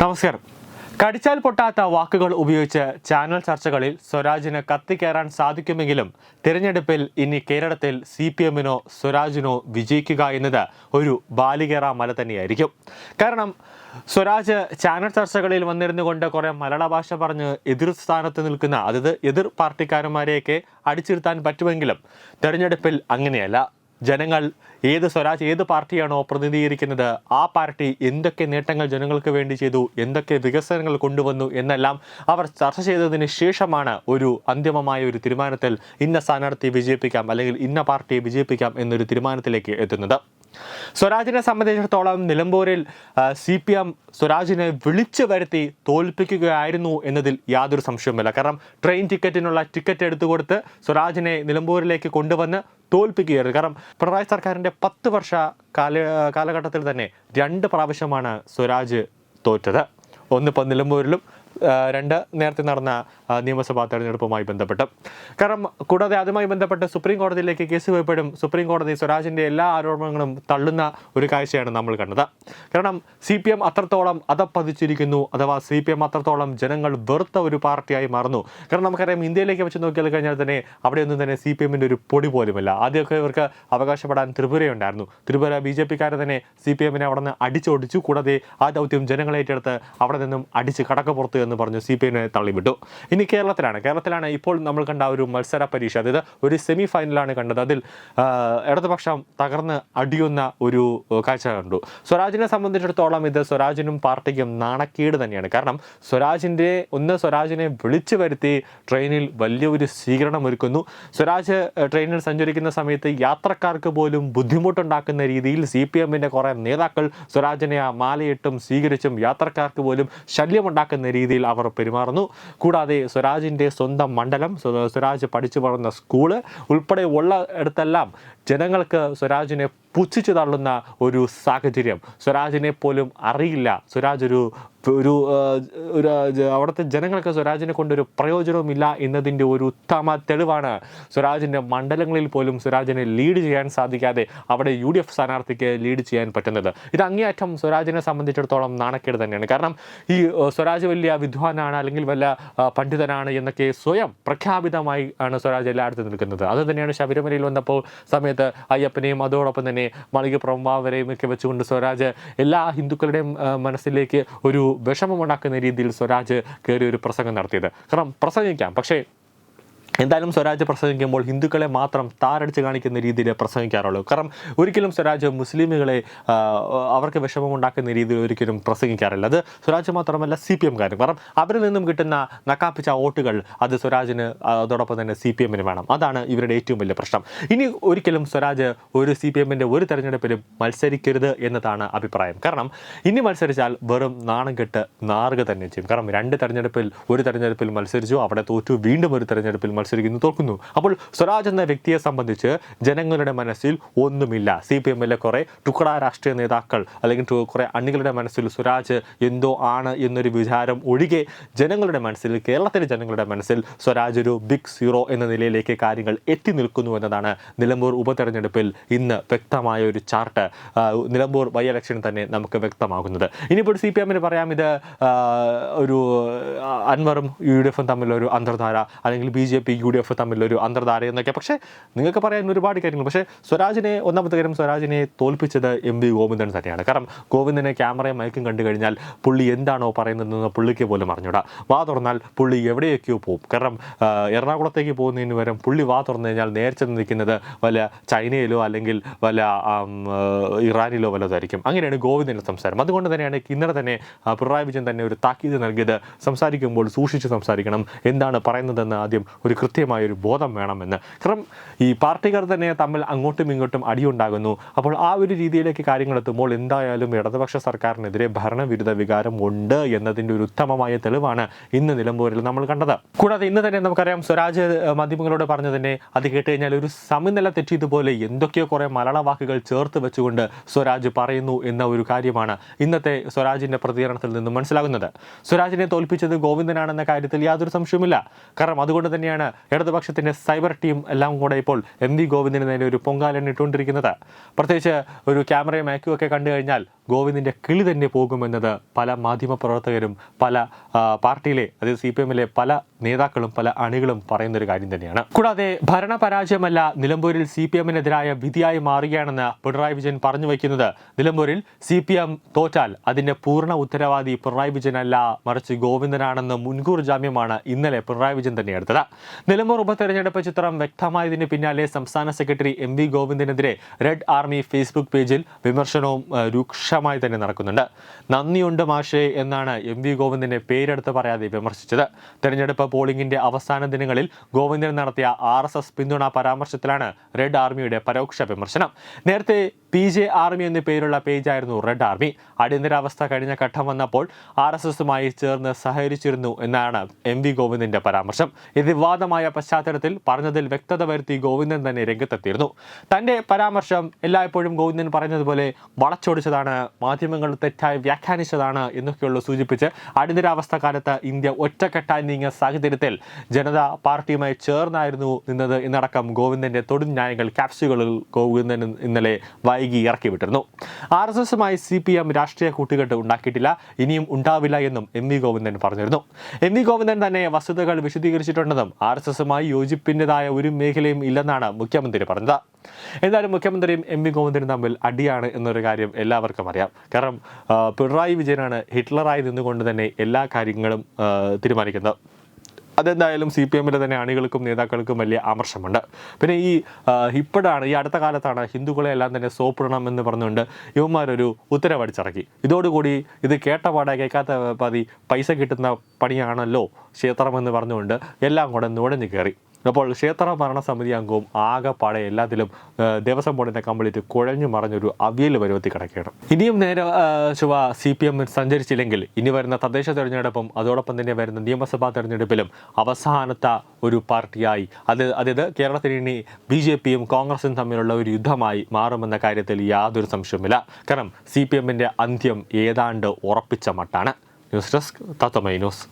നമസ്കാരം. കടിച്ചാൽ പൊട്ടാത്ത വാക്കുകൾ ഉപയോഗിച്ച് ചാനൽ ചർച്ചകളിൽ സ്വരാജിന് കത്തിക്കയറാൻ സാധിക്കുമെങ്കിലും തിരഞ്ഞെടുപ്പിൽ ഇനി കേരളത്തിൽ സി പി എമ്മിനോ സ്വരാജിനോ വിജയിക്കുക എന്നത് ഒരു ബാലികേറ മല തന്നെയായിരിക്കും. കാരണം സ്വരാജ് ചാനൽ ചർച്ചകളിൽ വന്നിരുന്നു കൊണ്ട് കുറേ മലയാള ഭാഷ പറഞ്ഞ് എതിർ സ്ഥാനത്ത് നിൽക്കുന്ന അതായത് എതിർ പാർട്ടിക്കാരന്മാരെയൊക്കെ അടിച്ചിരുത്താൻ പറ്റുമെങ്കിലും തിരഞ്ഞെടുപ്പിൽ അങ്ങനെയല്ല. ജനങ്ങൾ ഏത് സ്വരാജ് ഏത് പാർട്ടിയാണോ പ്രതിനിധീകരിക്കുന്നത് ആ പാർട്ടി എന്തൊക്കെ നേട്ടങ്ങൾ ജനങ്ങൾക്ക് വേണ്ടി ചെയ്തു എന്തൊക്കെ വികസനങ്ങൾ കൊണ്ടുവന്നു എന്നെല്ലാം അവർ ചർച്ച ചെയ്തതിന് ശേഷമാണ് ഒരു അന്തിമമായ ഒരു തീരുമാനത്തിൽ ഇന്ന സ്ഥാനാർത്ഥിയെ വിജയിപ്പിക്കാം അല്ലെങ്കിൽ ഇന്ന പാർട്ടിയെ വിജയിപ്പിക്കാം എന്നൊരു തീരുമാനത്തിലേക്ക് എത്തുന്നത്. സ്വരാജിനെ സംബന്ധിച്ചിടത്തോളം നിലമ്പൂരിൽ സി പി എം സ്വരാജിനെ വിളിച്ചു വരുത്തി തോൽപ്പിക്കുകയായിരുന്നു എന്നതിൽ യാതൊരു സംശയവുമില്ല. കാരണം ട്രെയിൻ ടിക്കറ്റിനുള്ള ടിക്കറ്റ് എടുത്തു കൊടുത്ത് സ്വരാജിനെ നിലമ്പൂരിലേക്ക് കൊണ്ടുവന്ന് തോൽപ്പിക്കുകയായിരുന്നു. കാരണം പിണറായി സർക്കാരിന്റെ പത്ത് വർഷ കാല കാലഘട്ടത്തിൽ തന്നെ രണ്ട് പ്രാവശ്യമാണ് സ്വരാജ് തോറ്റത്. ഒന്നിപ്പോൾ നിലമ്പൂരിലും രണ്ട് നേരത്തെ നടന്ന നിയമസഭാ തെരഞ്ഞെടുപ്പുമായി ബന്ധപ്പെട്ട്. കാരണം കൂടാതെ അതുമായി ബന്ധപ്പെട്ട് സുപ്രീം കോടതിയിലേക്ക് കേസ് പോയപ്പോഴും സുപ്രീം കോടതി സ്വരാജിന്റെ എല്ലാ ആരോപണങ്ങളും തള്ളുന്ന ഒരു കാഴ്ചയാണ് നമ്മൾ കണ്ടത്. കാരണം സി പി എം അത്രത്തോളം അതപ്പതിച്ചിരിക്കുന്നു അഥവാ സി പി എം അത്രത്തോളം ജനങ്ങൾ വെറുത്ത ഒരു പാർട്ടിയായി മാറുന്നു. കാരണം നമുക്കറിയാം ഇന്ത്യയിലേക്ക് വെച്ച് നോക്കിയാൽ കഴിഞ്ഞാൽ തന്നെ അവിടെയൊന്നും തന്നെ സി പി എമ്മിന്റെ ഒരു പൊടി പോലുമില്ല. ആദ്യമൊക്കെ ഇവർക്ക് അവകാശപ്പെടാൻ ത്രിപുരയുണ്ടായിരുന്നു. ത്രിപുര ബി ജെ പിക്കാർ തന്നെ സി പി എമ്മിനെ അവിടെ നിന്ന് അടിച്ചോടിച്ചു. കൂടാതെ ആ ദൗത്യം ജനങ്ങളേറ്റെടുത്ത് അവിടെ നിന്നും അടിച്ച് കടക്കപ്പുറത്ത് എന്ന് പറഞ്ഞു സി പി എമ്മിനെ തള്ളിവിട്ടു. ഇനി കേരളത്തിലാണ്. കേരളത്തിലാണ് ഇപ്പോൾ നമ്മൾ കണ്ട ഒരു മത്സര പരീക്ഷ. അതായത് ഒരു സെമി ഫൈനലാണ് കണ്ടത്. അതിൽ ഇടതുപക്ഷം തകർന്ന് അടിയുന്ന ഒരു കാഴ്ച കണ്ടു. സ്വരാജിനെ സംബന്ധിച്ചിടത്തോളം ഇത് സ്വരാജിനും പാർട്ടിക്കും നാണക്കേട് തന്നെയാണ്. കാരണം സ്വരാജിന്റെ ഒന്ന് സ്വരാജിനെ വിളിച്ചു വരുത്തി ട്രെയിനിൽ വലിയൊരു സ്വീകരണം ഒരുക്കുന്നു. സ്വരാജ് ട്രെയിനിൽ സഞ്ചരിക്കുന്ന സമയത്ത് യാത്രക്കാർക്ക് പോലും ബുദ്ധിമുട്ടുണ്ടാക്കുന്ന രീതിയിൽ സി പി എമ്മിന്റെ കുറേ നേതാക്കൾ സ്വരാജിനെ ആ മാലയിട്ടും സ്വീകരിച്ചും യാത്രക്കാർക്ക് പോലും ശല്യമുണ്ടാക്കുന്ന രീതിയിൽ അവർ പെരുമാറുന്നു. കൂടാതെ സ്വരാജിന്റെ സ്വന്തം മണ്ഡലം സ്വ- സ്വരാജ് പഠിച്ചു വളർന്ന സ്കൂൾ ഉൾപ്പെടെ ഉള്ള ഇടത്തെല്ലാം ജനങ്ങൾക്ക് സ്വരാജിനെ പുച്ഛിച്ചു തള്ളുന്ന ഒരു സാഹചര്യം. സ്വരാജിനെ പോലും അറിയില്ല. സ്വരാജ് ഒരു ഒരു ഒരു അവിടുത്തെ ജനങ്ങൾക്ക് സ്വരാജിനെ കൊണ്ടൊരു പ്രയോജനവുമില്ല എന്നതിന്റെ ഒരു ഉത്തമ തെളിവാണ്. സ്വരാജിന്റെ മണ്ഡലങ്ങളിൽ പോലും സ്വരാജിനെ ലീഡ് ചെയ്യാൻ സാധിക്കാതെ അവിടെ യു ഡി എഫ് സ്ഥാനാർത്ഥിക്ക് ലീഡ് ചെയ്യാൻ പറ്റുന്നത്. ഇത് അങ്ങേയറ്റം സ്വരാജിനെ സംബന്ധിച്ചിടത്തോളം നാണക്കേട് തന്നെയാണ്. കാരണം ഈ സ്വരാജ് വലിയ വിദ്വാനാണ് അല്ലെങ്കിൽ വല്ല പണ്ഡിതനാണ് എന്നൊക്കെ സ്വയം പ്രഖ്യാപിതമായി ആണ് സ്വരാജ് എല്ലായിടത്തും നിൽക്കുന്നത്. അത് തന്നെയാണ് ശബരിമലയിൽ വന്നപ്പോൾ സമയത്ത് അയ്യപ്പനെയും അതോടൊപ്പം തന്നെ മാളികപ്രഭാവരെയും ഒക്കെ വെച്ചുകൊണ്ട് സ്വരാജ് എല്ലാ ഹിന്ദുക്കളുടെയും മനസ്സിലേക്ക് ഒരു വിഷമമുണ്ടാക്കുന്ന രീതിയിൽ സ്വരാജ് കയറി ഒരു പ്രസംഗം നടത്തിയത്. കാരണം പ്രസംഗിക്കാം പക്ഷേ എന്തായാലും സ്വരാജ് പ്രസംഗിക്കുമ്പോൾ ഹിന്ദുക്കളെ മാത്രം താരടിച്ച് കാണിക്കുന്ന രീതിയിൽ പ്രസംഗിക്കാറുള്ളൂ. കാരണം ഒരിക്കലും സ്വരാജ് മുസ്ലിമുകളെ അവർക്ക് വിഷമമുണ്ടാക്കുന്ന രീതിയിൽ ഒരിക്കലും പ്രസംഗിക്കാറില്ല. അത് സ്വരാജ് മാത്രമല്ല സി പി എംകാരും. കാരണം അവരിൽ നിന്നും കിട്ടുന്ന നക്കാപ്പിച്ച വോട്ടുകൾ അത് സ്വരാജിന് അതോടൊപ്പം തന്നെ സി പി എമ്മിന് വേണം. അതാണ് ഇവരുടെ ഏറ്റവും വലിയ പ്രശ്നം. ഇനി ഒരിക്കലും സ്വരാജ് ഒരു സി പി എമ്മിന്റെ ഒരു തെരഞ്ഞെടുപ്പിലും മത്സരിക്കരുത് എന്നതാണ് അഭിപ്രായം. കാരണം ഇനി മത്സരിച്ചാൽ വെറും നാണം കെട്ട് നാറുക തന്നെ ചെയ്യും. കാരണം രണ്ട് തെരഞ്ഞെടുപ്പിൽ ഒരു തെരഞ്ഞെടുപ്പിൽ മത്സരിച്ചു അവിടെ തോറ്റു വീണ്ടും ഒരു തെരഞ്ഞെടുപ്പിൽ മത്സരിക്കുന്നു തോൽക്കുന്നു. അപ്പോൾ സ്വരാജ് എന്ന വ്യക്തിയെ സംബന്ധിച്ച് ജനങ്ങളുടെ മനസ്സിൽ ഒന്നുമില്ല. സി പി എമ്മിലെ കുറേ ടുക്കട രാഷ്ട്രീയ നേതാക്കൾ അല്ലെങ്കിൽ കുറേ അണികളുടെ മനസ്സിൽ സ്വരാജ് എന്തോ ആണ് എന്നൊരു വിചാരം ഒഴികെ ജനങ്ങളുടെ മനസ്സിൽ കേരളത്തിലെ ജനങ്ങളുടെ മനസ്സിൽ സ്വരാജ് ഒരു ബിഗ് സീറോ എന്ന നിലയിലേക്ക് കാര്യങ്ങൾ എത്തി നിൽക്കുന്നു എന്നതാണ് നിലമ്പൂർ ഉപതെരഞ്ഞെടുപ്പിൽ ഇന്ന് വ്യക്തമായ ഒരു ചാർട്ട്. നിലമ്പൂർ ബൈ ഇലക്ഷൻ തന്നെ നമുക്ക് വ്യക്തമാകുന്നത്. ഇനിയിപ്പോൾ സി പി എമ്മിന് പറയാം ഇത് ഒരു അൻവറും യു ഡി എഫും തമ്മിലൊരു അന്തർധാര അല്ലെങ്കിൽ B J P U D F തമ്മിലൊരു അന്തർധാര എന്നൊക്കെ. പക്ഷേ നിങ്ങൾക്ക് പറയാൻ ഒരുപാട് കാര്യങ്ങൾ പക്ഷേ സ്വരാജിനെ ഒന്നാമത്തെ കാര്യം സ്വരാജിനെ തോൽപ്പിച്ചത് എം വി ഗോവിന്ദൻ തന്നെയാണ്. കാരണം ഗോവിന്ദനെ ക്യാമറയും മയക്കും കണ്ടു കഴിഞ്ഞാൽ പുള്ളി എന്താണോ പറയുന്നതെന്ന് പുള്ളിക്ക് പോലും അറിഞ്ഞൂടാ. വാ തുറന്നാൽ പുള്ളി എവിടെയൊക്കെയോ പോകും. കാരണം എറണാകുളത്തേക്ക് പോകുന്നതിന് വരും പുള്ളി വാ തുറന്നു കഴിഞ്ഞാൽ നേർച്ച നിൽക്കുന്നത് വല്ല ചൈനയിലോ അല്ലെങ്കിൽ വല്ല ഇറാനിലോ വല്ലതായിരിക്കും. അങ്ങനെയാണ് ഗോവിന്ദന്റെ സംസാരം. അതുകൊണ്ട് തന്നെയാണ് ഇന്നലെ തന്നെ പിണറായി വിജയൻ തന്നെ ഒരു താക്കീത് നൽകിയത്. സംസാരിക്കുമ്പോൾ സൂക്ഷിച്ച് സംസാരിക്കണം. എന്താണ് പറയുന്നതെന്ന് ആദ്യം ഒരു കൃത്യമായ ഒരു ബോധം വേണമെന്ന്. കാരണം ഈ പാർട്ടിക്കാർ തന്നെ തമ്മിൽ അങ്ങോട്ടും ഇങ്ങോട്ടും അടിയുണ്ടാകുന്നു. അപ്പോൾ ആ ഒരു രീതിയിലേക്ക് കാര്യങ്ങൾ എത്തുമ്പോൾ എന്തായാലും ഇടതുപക്ഷ സർക്കാരിനെതിരെ ഭരണവിരുദ്ധ വികാരം ഉണ്ട് എന്നതിന്റെ ഒരു ഉത്തമമായ തെളിവാണ് ഇന്ന് നിലമ്പൂരിൽ നമ്മൾ കണ്ടത്. കൂടാതെ ഇന്ന് തന്നെ നമുക്കറിയാം സ്വരാജ് മാധ്യമങ്ങളോട് പറഞ്ഞു തന്നെ അത് കേട്ട് കഴിഞ്ഞാൽ ഒരു സമനില തെറ്റിയതുപോലെ എന്തൊക്കെയോ കുറേ മലയാള വാക്കുകൾ ചേർത്ത് വെച്ചുകൊണ്ട് സ്വരാജ് പറയുന്നു എന്ന ഒരു കാര്യമാണ് ഇന്നത്തെ സ്വരാജിന്റെ പ്രതികരണത്തിൽ നിന്നും മനസ്സിലാകുന്നത്. സ്വരാജിനെ തോൽപ്പിച്ചത് ഗോവിന്ദനാണെന്ന കാര്യത്തിൽ യാതൊരു സംശയവുമില്ല. കാരണം അതുകൊണ്ട് തന്നെയാണ് ഇടതുപക്ഷത്തിന്റെ സൈബർ ടീം എല്ലാം കൂടെ ഇപ്പോൾ എം വി ഗോവിന്ദന് നേരെ ഒരു പൊങ്കാലെണ്ണിട്ടുകൊണ്ടിരിക്കുന്നത് പ്രത്യേകിച്ച് ഒരു ക്യാമറയും മാക്കും കണ്ടു കഴിഞ്ഞാൽ ഗോവിന്ദിന്റെ കിളി തന്നെ പോകുമെന്നത് പല മാധ്യമപ്രവർത്തകരും പല പാർട്ടിയിലെ അതായത് സി പി എമ്മിലെ പല നേതാക്കളും പല അണികളും പറയുന്നൊരു കാര്യം തന്നെയാണ്. കൂടാതെ ഭരണപരാജയമല്ല നിലമ്പൂരിൽ സി പി എമ്മിനെതിരായ വിധിയായി മാറുകയാണെന്ന് പിണറായി വിജയൻ പറഞ്ഞു വയ്ക്കുന്നത്. നിലമ്പൂരിൽ സി പി എം തോറ്റാൽ അതിന്റെ പൂർണ ഉത്തരവാദി പിണറായി വിജയനല്ല മറിച്ച് ഗോവിന്ദനാണെന്ന് മുൻകൂർ ജാമ്യമാണ് ഇന്നലെ പിണറായി വിജയൻ തന്നെ എടുത്തത്. നിലമ്പൂർ ഉപതെരഞ്ഞെടുപ്പ് ചിത്രം വ്യക്തമായതിന് പിന്നാലെ സംസ്ഥാന സെക്രട്ടറി എം വി ഗോവിന്ദനെതിരെ റെഡ് ആർമി ഫേസ്ബുക്ക് പേജിൽ വിമർശനവും ആ, രൂക്ഷമായി തന്നെ നടക്കുന്നുണ്ട്. നന്ദിയുണ്ട് മാഷേ എന്നാണ് എം വി ഗോവിന്ദനെ പേരെടുത്ത് പറയാതെ വിമർശിച്ചത്. തെരഞ്ഞെടുപ്പ് പോളിംഗിന്റെ അവസാന ദിനങ്ങളിൽ ഗോവിന്ദൻ നടത്തിയ ആർ പിന്തുണ പരാമർശത്തിലാണ് റെഡ് ആർമിയുടെ പരോക്ഷ വിമർശനം. നേരത്തെ പി ജെ ആർമി എന്ന പേരുള്ള പേജായിരുന്നു റെഡ് ആർമി. അടിയന്തരാവസ്ഥ കഴിഞ്ഞ ഘട്ടം വന്നപ്പോൾ ആർ എസ് എസുമായി ചേർന്ന് സഹകരിച്ചിരുന്നു എന്നാണ് എം വി ഗോവിന്ദന്റെ പരാമർശം. ഇത് വിവാദമായ പശ്ചാത്തലത്തിൽ പറഞ്ഞതിൽ വ്യക്തത വരുത്തി ഗോവിന്ദൻ തന്നെ രംഗത്തെത്തിയിരുന്നു. തന്റെ പരാമർശം എല്ലായ്പ്പോഴും ഗോവിന്ദൻ പറഞ്ഞതുപോലെ വളച്ചൊടിച്ചതാണ് മാധ്യമങ്ങൾ തെറ്റായി വ്യാഖ്യാനിച്ചതാണ് എന്നൊക്കെയുള്ള സൂചിപ്പിച്ച് അടിയന്തരാവസ്ഥ കാലത്ത് ഇന്ത്യ ഒറ്റക്കെട്ടായി നീങ്ങിയ സാഹചര്യത്തിൽ ജനത പാർട്ടിയുമായി ചേർന്നായിരുന്നു നിന്നത്. എന്നടക്കം ഗോവിന്ദന്റെ തൊടുന്യായങ്ങൾ ക്യാപ്സുകളിൽ ഗോവിന്ദൻ ഇന്നലെ വൈകി ഇറക്കി വിട്ടിരുന്നു. ആർ എസ് എസുമായി സി പി എം രാഷ്ട്രീയ കൂട്ടുകെട്ട് ഉണ്ടാക്കിയിട്ടില്ല. ഇനിയും ഉണ്ടാവില്ല എന്നും എം വി ഗോവിന്ദൻ പറഞ്ഞിരുന്നു. എം വി ഗോവിന്ദൻ തന്നെ വസ്തുതകൾ വിശദീകരിച്ചിട്ടുണ്ടെന്നും ആർ എസ് എസുമായി യോജിപ്പിന്റെതായ ഒരു മേഖലയും ഇല്ലെന്നാണ് മുഖ്യമന്ത്രി പറഞ്ഞത്. എന്തായാലും മുഖ്യമന്ത്രിയും എം വി ഗോവിന്ദനും തമ്മിൽ അടിയാണ് എന്നൊരു കാര്യം എല്ലാവർക്കും അറിയാം. കാരണം പിണറായി വിജയനാണ് ഹിറ്റ്ലറായി നിന്നുകൊണ്ട് തന്നെ എല്ലാ കാര്യങ്ങളും തീരുമാനിക്കുന്നത്. അതെന്തായാലും സി പി എമ്മിലെ തന്നെ അണികൾക്കും നേതാക്കൾക്കും വലിയ ആമർശമുണ്ട്. പിന്നെ ഈ ഇപ്പോഴാണ് ഈ അടുത്ത കാലത്താണ് ഹിന്ദുക്കളെ എല്ലാം തന്നെ സോപ്പിടണം എന്ന് പറഞ്ഞുകൊണ്ട് യുവന്മാരൊരു ഉത്തരവടിച്ചിറക്കി. ഇതോടുകൂടി ഇത് കേട്ട പാടെ കേൾക്കാത്ത പതി പൈസ കിട്ടുന്ന പണിയാണല്ലോ ക്ഷേത്രമെന്ന് പറഞ്ഞുകൊണ്ട് എല്ലാം കൂടെ നുഴഞ്ഞു കയറി. അപ്പോൾ ക്ഷേത്ര ഭരണസമിതി അംഗവും ആകെപ്പാടെ എല്ലാത്തിലും ദേവസ്വം ബോർഡിന്റെ കംപ്ലീറ്റ് കുഴഞ്ഞു മറഞ്ഞൊരു അവിയൽ പരുവത്തി കിടക്കുകയാണ്. ഇനിയും നേരെ ശുഭ സി പി എം സഞ്ചരിച്ചില്ലെങ്കിൽ ഇനി വരുന്ന തദ്ദേശ തെരഞ്ഞെടുപ്പും അതോടൊപ്പം തന്നെ വരുന്ന നിയമസഭാ തെരഞ്ഞെടുപ്പിലും അവസാനത്തെ ഒരു പാർട്ടിയായി അത് അതായത് കേരളത്തിൽ ഇനി ബി ജെ പിയും കോൺഗ്രസും തമ്മിലുള്ള ഒരു യുദ്ധമായി മാറുമെന്ന കാര്യത്തിൽ യാതൊരു സംശയവുമില്ല. കാരണം സി പി എമ്മിന്റെ അന്ത്യം ഏതാണ്ട് ഉറപ്പിച്ച മട്ടാണ്. ന്യൂസ് ഡെസ്ക് തത്തമൈ ന്യൂസ്.